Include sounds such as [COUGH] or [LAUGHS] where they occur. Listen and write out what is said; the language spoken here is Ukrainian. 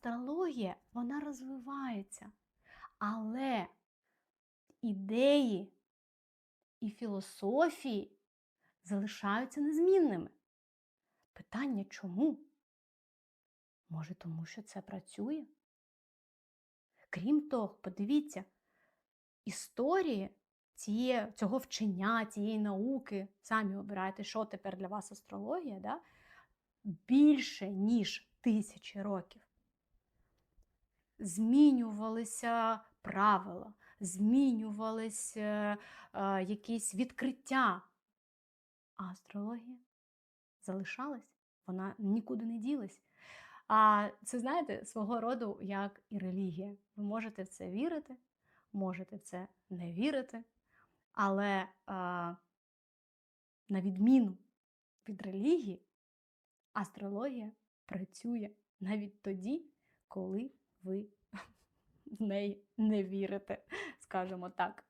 астрологія вона розвивається, але ідеї і філософії залишаються незмінними. Питання чому? Може, тому що це працює? Крім того, подивіться, історії ціє, цього вчення, цієї науки, самі обирайте, що тепер для вас астрологія, да? більше, ніж тисячі років. Змінювалися правила, змінювалися е, якісь відкриття. А астрологія залишалась, вона нікуди не ділась. А це, знаєте, свого роду як і релігія. Ви можете в це вірити, можете в це не вірити, але а, на відміну від релігії, астрологія працює навіть тоді, коли ви [LAUGHS] в неї не вірите, скажімо так.